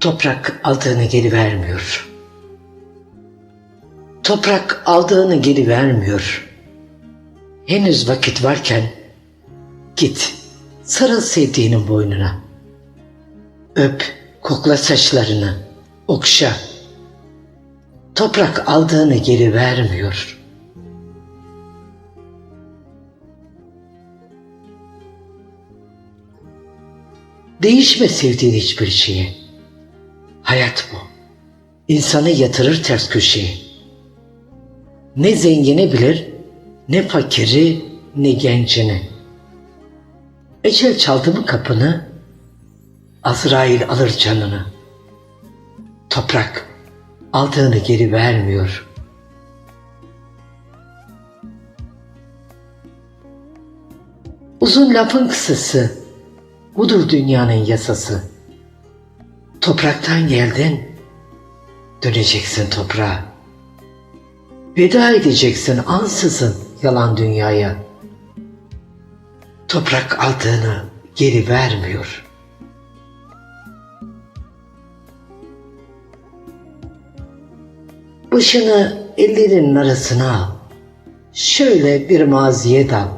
Toprak aldığını geri vermiyor. Toprak aldığını geri vermiyor. Henüz vakit varken git sarıl sevdiğinin boynuna. Öp, kokla saçlarını, okşa. Toprak aldığını geri vermiyor. Değişme sevdiğin hiçbir şeye. Hayat bu. İnsanı yatırır ters köşeye. Ne zengini bilir, ne fakiri, ne gencini. Ecel çaldı mı kapını, Azrail alır canını. Toprak aldığını geri vermiyor. Uzun lafın kısası, budur dünyanın yasası. Topraktan geldin, döneceksin toprağa. Veda edeceksin ansızın yalan dünyaya. Toprak aldığını geri vermiyor. Başını ellerinin arasına al. Şöyle bir maziye dal.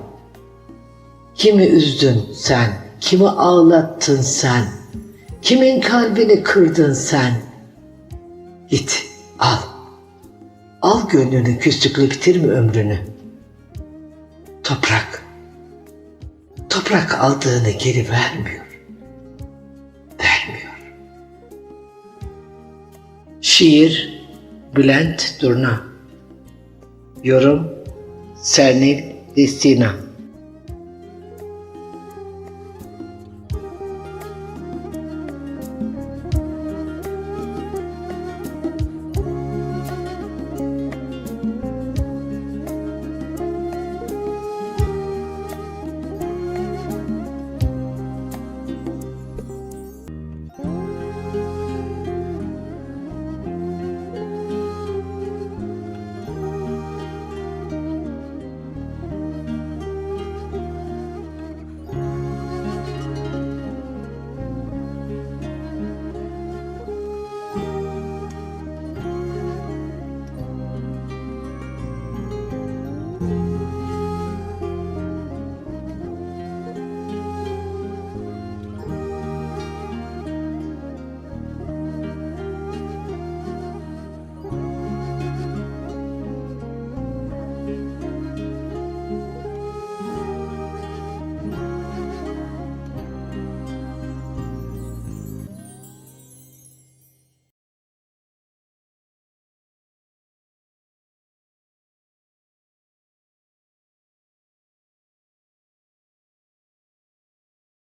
Kimi üzdün sen, kimi ağlattın sen, kimin kalbini kırdın sen. Git, al. Al gönlünü küslükle bitirme ömrünü. Toprak, toprak aldığını geri vermiyor. Vermiyor. Şiir Bülent Durna Yorum Sernil Destina